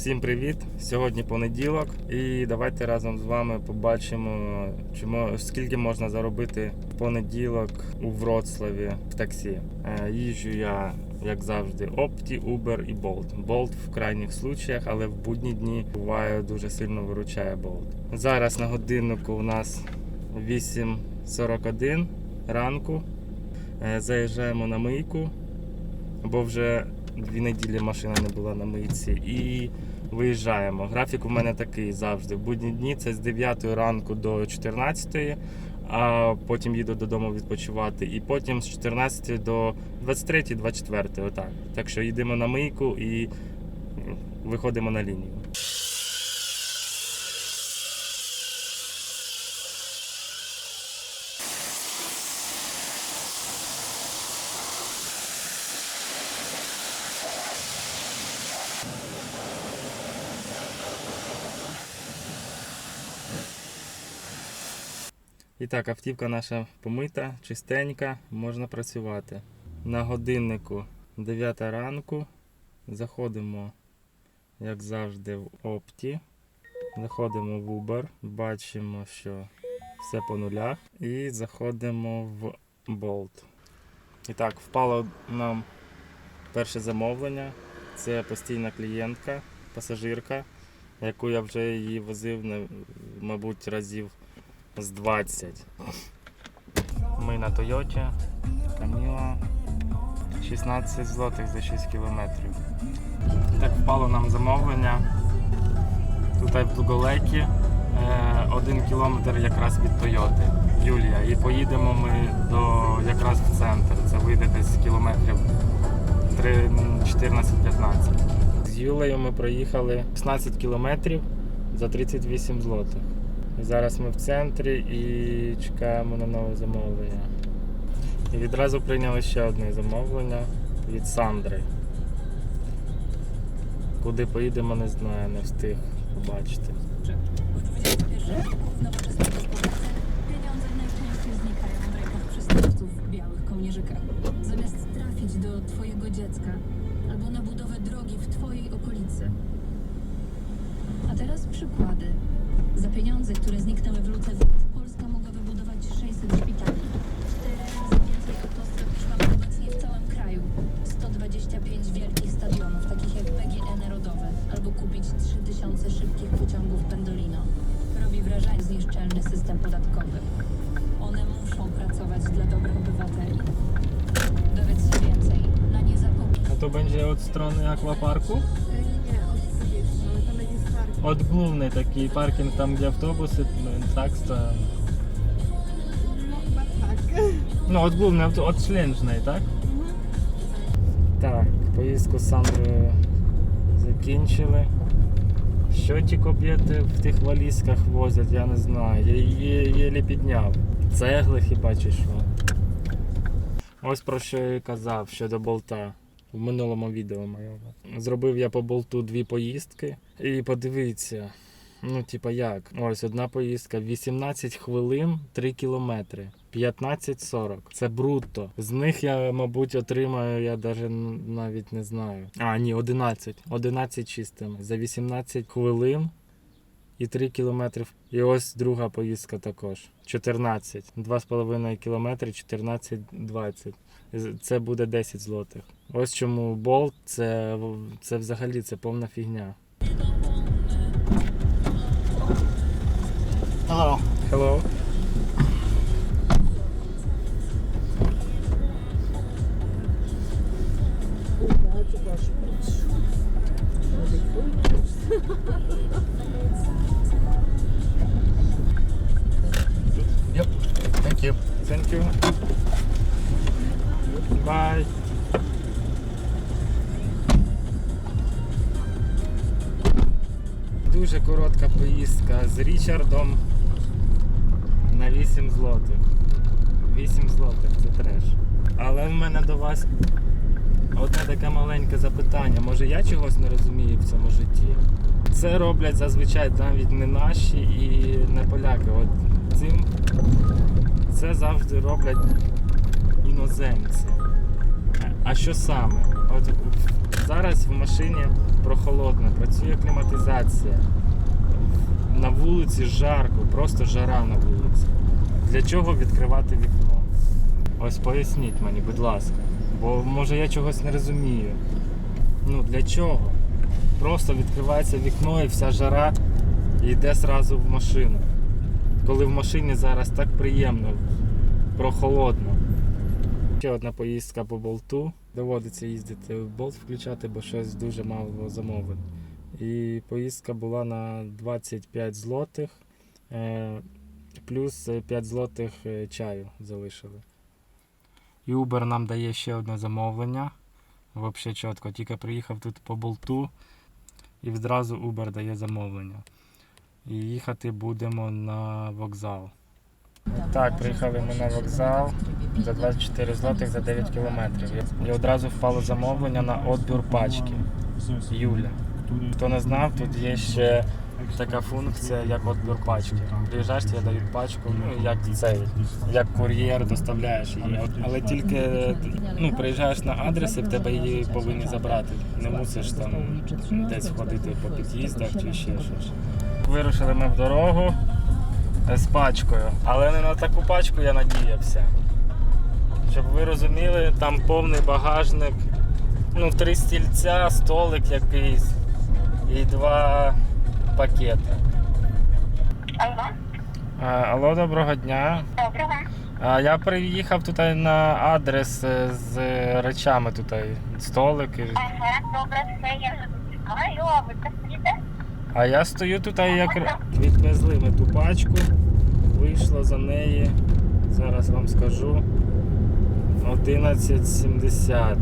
Всім привіт! Сьогодні понеділок, і давайте разом з вами побачимо, чому скільки можна заробити понеділок у Вроцлаві в таксі. Е, Їжджу я, як завжди, Opti, Uber і Bolt. Bolt в крайніх случаях, але в будні дні буває дуже сильно виручає Bolt. Зараз на годиннику у нас 8.41 ранку. Е, Заїжджаємо на мийку, бо вже дві неділі машина не була на мийці. І виїжджаємо. Графік у мене такий завжди. В будні дні це з 9 ранку до 14, а потім їду додому відпочивати. І потім з 14 до 23-24. Отак. Так що їдемо на мийку і виходимо на лінію. І так, автівка наша помита, чистенька, можна працювати. На годиннику 9 ранку. Заходимо, як завжди, в Opti. Заходимо в Uber, бачимо, що все по нулях. І заходимо в Bolt. І так, впало нам перше замовлення. Це постійна клієнтка, пасажирка, яку я вже її возив, мабуть, разів з 20. Ми на Тойоті. Каміла. 16 злотих за 6 кілометрів. Так впало нам замовлення. Тут в Дуголекі е, один кілометр якраз від Тойоти. Юлія. І поїдемо ми до якраз в центр. Це вийде десь кілометрів 14-15. З Юлею ми проїхали 16 кілометрів за 38 злотих. Зараз ми в центрі і чекаємо на нове замовлення. І відразу прийняли ще одне замовлення від Сандри. Куди поїдемо, не знаю, не встиг побачити. Zamiast trafić do Twojego dziecka albo na budowę drogi w Twojej okolicy. A teraz przykłady. Za pieniądze, które zniknęły w luce Polska mogła wybudować 600 szpitali. Cztery razy więcej autostrad niż mamy obecnie w całym kraju. 125 wielkich stadionów, takich jak PGE Narodowe, albo kupić 3000 szybkich pociągów Pendolino. Robi wrażenie zniszczalny system podatkowy. One muszą pracować dla dobra obywateli. Dowiedz się więcej na niezapomnij. A to będzie od strony akwaparku? Taki parking tam gdzie autobusy no, tak stoją. No chyba tak. No od głównej, od, od Ślężnej, tak? Mhm. Так, поїздку з Сандрою закінчили. Що ті кобєти в тих валізках возять, я не знаю. Я її єлі підняв. Цегли хіба чи що. Ось про що я і казав щодо болта в минулому відео моєму. Зробив я по болту дві поїздки. І подивіться, ну, типа як. Ось одна поїздка 18 хвилин 3 кілометри. 15-40. Це брутто. З них я, мабуть, отримаю, я даже навіть не знаю. А, ні, 11. 11 чистими. За 18 хвилин і 3 кілометри. І ось друга поїздка також. 14. 2,5 кілометри, 14-20. Це буде 10 злотих. Ось чому болт це, це взагалі це повна фігня. Hello. Hello. Yep. Thank you. Thank you. Bye. Дуже коротка поїздка з Річардом 8 злотих. 8 злотих це треш. Але в мене до вас одне таке маленьке запитання. Може я чогось не розумію в цьому житті? Це роблять зазвичай навіть не наші і не поляки. От цим це завжди роблять іноземці. А що саме? От зараз в машині прохолодно, працює кліматизація. На вулиці жарко, просто жара на вулиці. Для чого відкривати вікно? Ось поясніть мені, будь ласка. Бо може я чогось не розумію. Ну для чого? Просто відкривається вікно і вся жара йде зразу в машину. Коли в машині зараз так приємно, прохолодно. Ще одна поїздка по болту. Доводиться їздити в болт включати, бо щось дуже мало замовлень. І поїздка була на 25 злотих, е, плюс 5 злотих е, чаю залишили. І Uber нам дає ще одне замовлення. Взагалі чітко. Тільки приїхав тут по болту і відразу Uber дає замовлення. І їхати будемо на вокзал. Так, приїхали ми на вокзал за 24 злотих за 9 кілометрів. І одразу впало замовлення на відбір пачки. Юля. Хто не знав, тут є ще така функція, як відбір пачки. Приїжджаєш, тобі дають пачку, ну як цей, як кур'єр доставляєш її. Але тільки ну, приїжджаєш на адрес і в тебе її повинні забрати. Не мусиш там десь ходити по під'їздах чи ще щось. Вирушили ми в дорогу з пачкою, але не на таку пачку я надіявся. Щоб ви розуміли, там повний багажник, ну, три стільця, столик якийсь і два пакети. Алло, А, Алло, доброго дня. доброго. А, я приїхав тут на адрес е, з речами тут. Столики. Ага, добре, все, я вже чекаю, а ви це стоїте? А я стою тут, як відвезли ми ту пачку, вийшло за неї, зараз вам скажу, 11,70.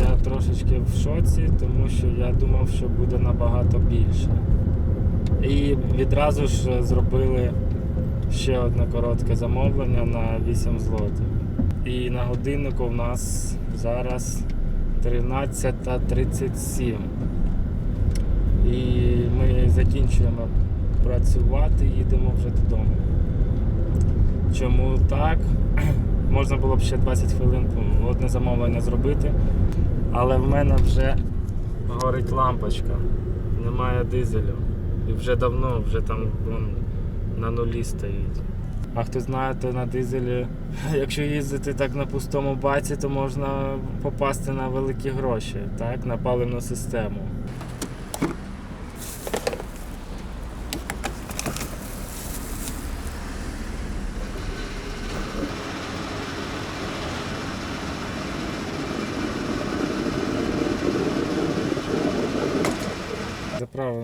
Я трошечки в шоці, тому що я думав, що буде набагато більше. І відразу ж зробили ще одне коротке замовлення на 8 злотих. І на годиннику в нас зараз 13.37. І ми закінчуємо працювати, їдемо вже додому. Чому так? Можна було б ще 20 хвилин одне замовлення зробити, але в мене вже горить лампочка, немає дизелю. І вже давно, вже там вон, на нулі стоїть. А хто знає, то на дизелі, якщо їздити так на пустому баці, то можна попасти на великі гроші, так? на паливну систему.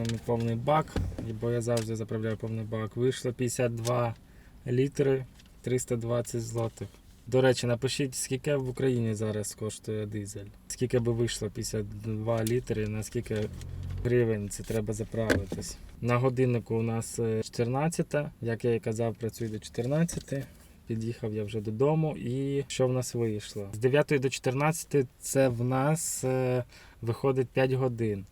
Заправили повний бак, бо я завжди заправляю повний бак. Вийшло 52 літри 320 злотих. До речі, напишіть, скільки в Україні зараз коштує дизель. Скільки би вийшло 52 літри, на скільки гривень це треба заправитись. На годиннику у нас е, 14, як я і казав, працюю до 14. Під'їхав я вже додому. І що в нас вийшло? З 9 до 14 це в нас е, виходить 5 годин.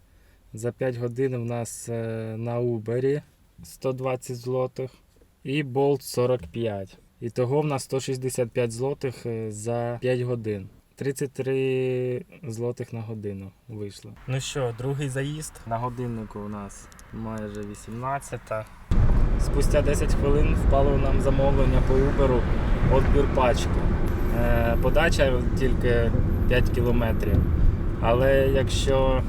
За 5 годин в нас е, на Uber 120 злотих і Bolt 45. І того в нас 165 злотих е, за 5 годин. 33 злотих на годину вийшло. Ну що, другий заїзд. На годиннику у нас майже 18. Спустя 10 хвилин впало нам замовлення по Uber відбір пачки. Е, Подача тільки 5 кілометрів. Але якщо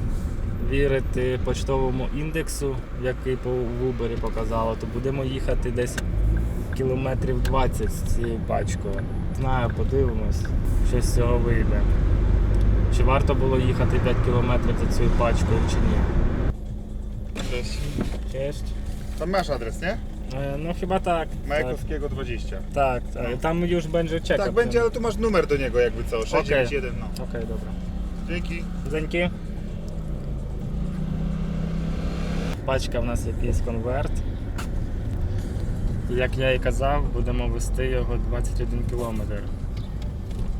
вірити почтовому індексу, який по Uber показало, то будемо їхати десь кілометрів 20 з цією пачкою. Знаю, подивимось, що з цього вийде. Чи варто було їхати 5 кілометрів за цією пачкою чи ні? Masz adres, nie? E, No chyba tak. Tak, Majakowskiego 20. tak, tak. Tam już będzie czekał. Tak będzie, ale tu masz numer do niego jakby co, 691 no. Okej, dobra. Dzięki. Дзеньки. Пачка в нас якийсь конверт. Як я і казав, будемо вести його 21 кілометр.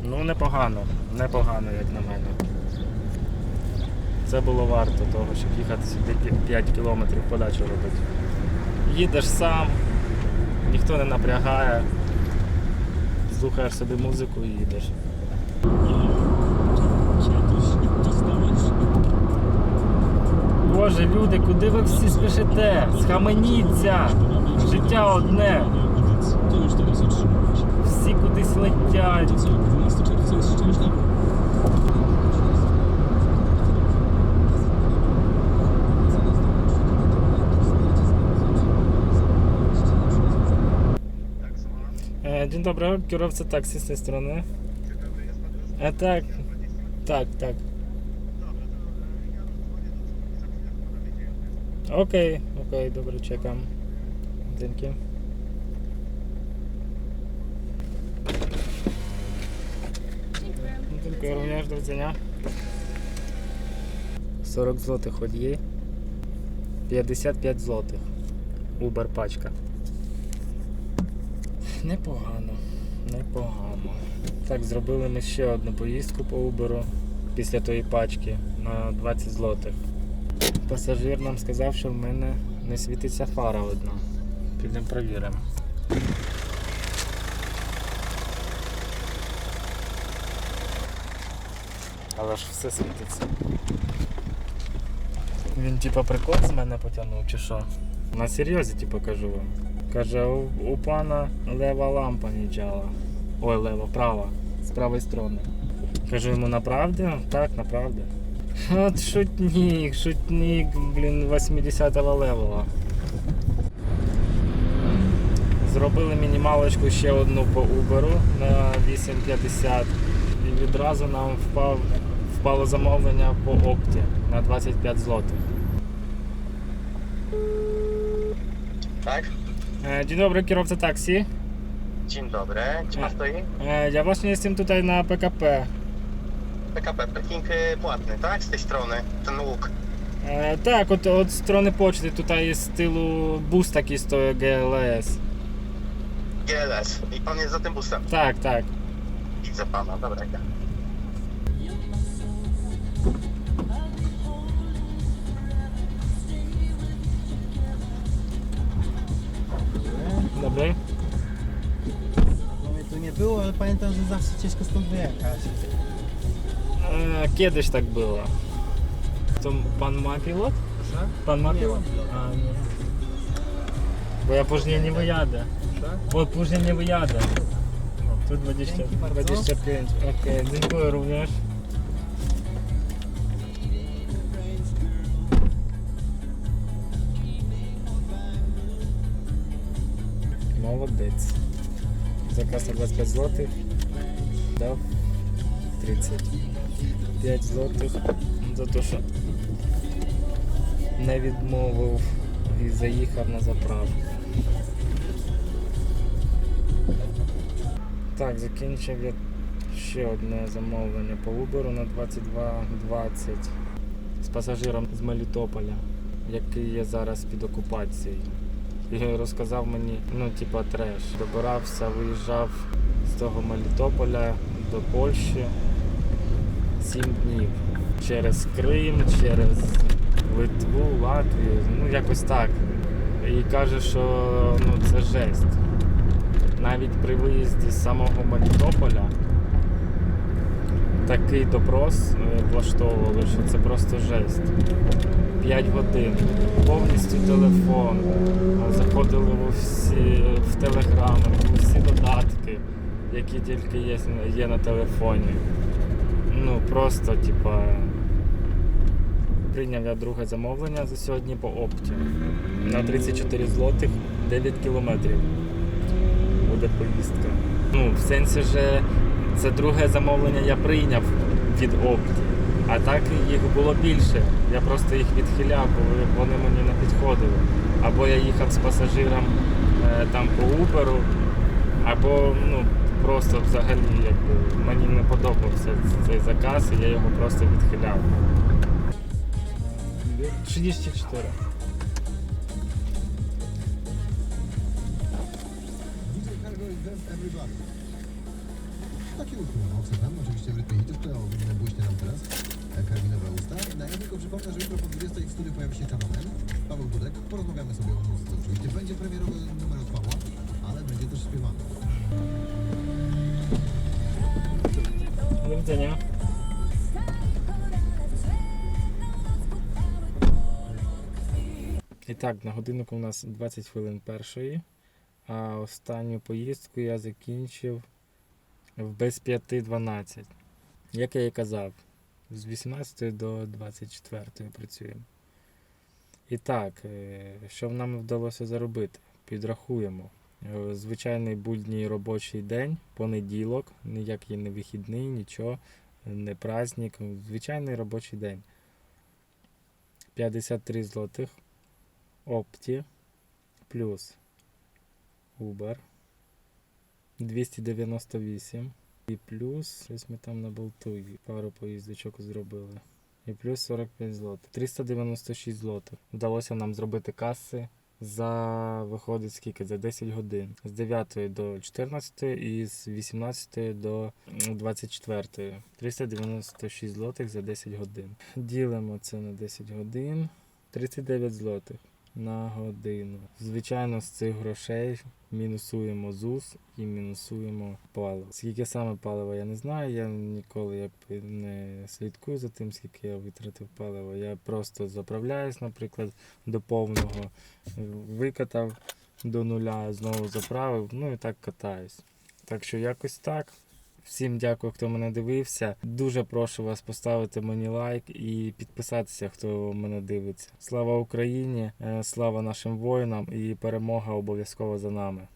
Ну, непогано, непогано, як на мене. Це було варто того, щоб їхати сюди 5 кілометрів подачу робити. Їдеш сам, ніхто не напрягає, слухаєш собі музику і їдеш. Люди, куди ви всі спішите? Схаменіться! Життя одне! Всі кудись летять. E, Dzień dobry, kierowca taksi z tej strony. E, tak, Okej, okej, dobra, czekam. Dzięki. Dziękuję również, do widzenia. 40 zł одіє. 55 злотих. Uber пачка. Непогано, непогано. Так, зробили ми ще одну поїздку по Uber після тої пачки на 20 злотих. Пасажир нам сказав, що в мене не світиться фара одна. Підемо перевіримо. Але ж все світиться. Він типа прикол з мене потягнув чи що? На серйозі, типу, кажу вам. Каже, у, у пана лева лампа нічала. Ой, лева, права. З правої сторони. Кажу йому направді? Так, направді. От шутник, шутник, блін, 80-го левела. Зробили мінімалочку ще одну по Uber на 8.50 і відразу нам впав, впало замовлення по опті на 25 злотих. Tak? E, Dzień dobry, kierowca taksi. Dzień dobry. Gdzie pan stoi? E, Ja właśnie jestem tutaj na PKP. PKP, parking y, płatny, tak? Z tej strony, ten łuk. E, Tak, od, od strony poczty tutaj jest z tyłu bus taki stoi GLS. GLS. I pan jest za tym busem. Tak, tak. Widzę pana, dobra. idę. Dobry. No mnie tu nie było, ale pamiętam, że zawsze ciężko stąd wyjechać. E, Kiedyś tak było. To pan ma pilot? Tak? Pan ma Nie pilot? mam pilota. A, nie. Bo ja później nie wyjadę. Tak? Bo później nie wyjadę. Tu 20, Dzięki bardzo. 25. Okej, dziękuję również. Молодець. Заказ на 25 злотих. Дав 35 злотих за те, що не відмовив і заїхав на заправку. Так, закінчив я ще одне замовлення по Uber на 22.20 з пасажиром з Мелітополя, який є зараз під окупацією. І розказав мені, ну, типа треш. Добирався, виїжджав з того Мелітополя до Польщі 7 днів. Через Крим, через Литву, Латвію, ну якось так. І каже, що ну, це жесть навіть при виїзді з самого Мелітополя такий допрос е, влаштовували, що це просто жесть. 5 годин, повністю телефон, заходили в усі в телеграми, в усі додатки, які тільки є, є на телефоні. Ну просто, типа. Прийняв я друге замовлення за сьогодні по опті на 34 злотих 9 кілометрів буде поїздка. Ну, в сенсі, що це друге замовлення я прийняв від Опті. А так їх було більше. Я просто їх відхиляв, бо вони мені не підходили. Або я їхав з пасажиром е, там по Uber, або ну, просто взагалі якби, мені не подобався цей заказ, і я його просто відхиляв. 64. Taki utwór, no, słucham, oczywiście w rytmie hitów, które błyśnie nam teraz. e, Karabinowe usta. No, ja tylko przypomnę, że jutro po 20 w studiu pojawi się Czarnomen, Paweł Dudek. Porozmawiamy sobie o muzyce oczywiście. Będzie premierowy numer od Pawła, ale będzie też śpiewany. Widzenia. І так, на годиннику у нас 20 хвилин першої, а останню поїздку я закінчив в без 5.12. Як я і казав, з 18 до 24 працюємо. І так, е, що нам вдалося заробити? Підрахуємо. Е, Звичайний будній робочий день, понеділок, ніякий не вихідний, нічого, не праздник, звичайний робочий день. 53 злотих. Опті плюс Uber 298 і плюс щось ми там на болту пару поїздочок зробили. І плюс 45 злотих. 396 злотих. Вдалося нам зробити каси за виходить скільки? За 10 годин. З 9 до 14 і з 18 до 24. 396 злотих за 10 годин. Ділимо це на 10 годин. 39 злотих на годину. Звичайно, з цих грошей мінусуємо ЗУС і мінусуємо паливо. Скільки саме палива я не знаю, я ніколи якби не слідкую за тим, скільки я витратив палива. Я просто заправляюсь, наприклад, до повного, викатав до нуля, знову заправив, ну і так катаюсь. Так що якось так. Всім дякую, хто мене дивився. Дуже прошу вас поставити мені лайк і підписатися, хто мене дивиться. Слава Україні! е, Слава нашим воїнам і перемога обов'язково за нами.